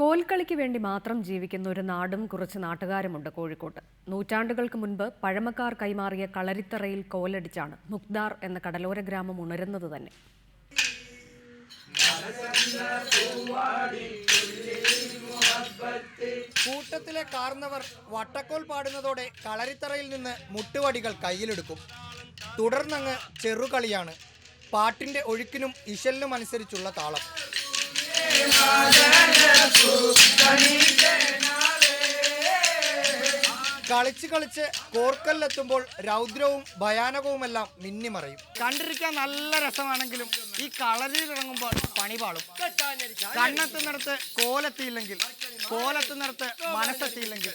കോൽക്കളിക്ക് വേണ്ടി മാത്രം ജീവിക്കുന്ന ഒരു നാടും കുറച്ച് നാട്ടുകാരുമുണ്ട് കോഴിക്കോട്ട്. നൂറ്റാണ്ടുകൾക്ക് മുൻപ് പഴമക്കാർ കൈമാറിയ കളരിത്തറയിൽ കോലടിച്ചാണ് മുക്താർ എന്ന കടലോര ഗ്രാമം ഉണരുന്നത് തന്നെ. കൂട്ടത്തിലെ കാർന്നവർ വട്ടക്കോൽ പാടുന്നതോടെ കളരിത്തറയിൽ നിന്ന് മുട്ടുവടികൾ കയ്യിലെടുക്കും. തുടർന്നങ്ങ് ചെറുകളിയാണ്. പാട്ടിന്റെ ഒഴുക്കിനും ഇശലിനും അനുസരിച്ചുള്ള താളം. കളിച്ച് കളിച്ച് കോർക്കലിലെത്തുമ്പോൾ രൗദ്രവും ഭയാനകവുമെല്ലാം മിന്നിമറയും. കണ്ടിരിക്കാൻ നല്ല രസമാണെങ്കിലും ഈ കളരിയിലിറങ്ങുമ്പോൾ പണി പാളും. കണ്ണെത്തുന്നിടത്ത് കോലെത്തിയില്ലെങ്കിൽ കോലെത്തുന്നിടത്ത് മനസ്സെത്തിയില്ലെങ്കിൽ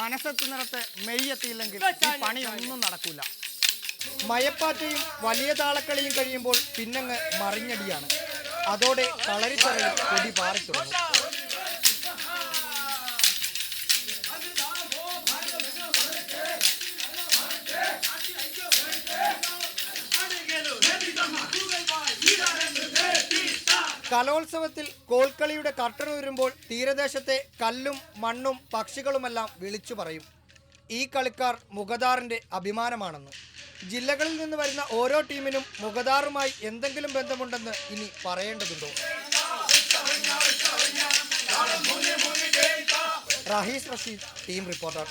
മനസ്സെത്തുന്നിടത്ത് മെയ്യെത്തിയില്ലെങ്കിൽ ഈ പണിയൊന്നും നടക്കൂല. മയപ്പാറ്റയും വലിയ താളക്കളിയും കഴിയുമ്പോൾ പിന്നങ്ങ് മറിഞ്ഞടിയാണ്. അതോടെ കളരിച്ചറിയും കൊടി കലോത്സവത്തിൽ കോൽക്കളിയുടെ ഉയരുമ്പോൾ തീരദേശത്തെ കല്ലും മണ്ണും പക്ഷികളുമെല്ലാം വിളിച്ചു പറയും. ഈ കളിക്കാർ മുഖദാറിന്റെ അഭിമാനമാണെന്ന് ജില്ലകളിൽ നിന്ന് വരുന്ന ഓരോ ടീമിനും മുഖദാറുമായി എന്തെങ്കിലും ബന്ധമുണ്ടെന്ന് ഇനി പറയേണ്ടതുണ്ടോ? Rahees Rasheed team reporter.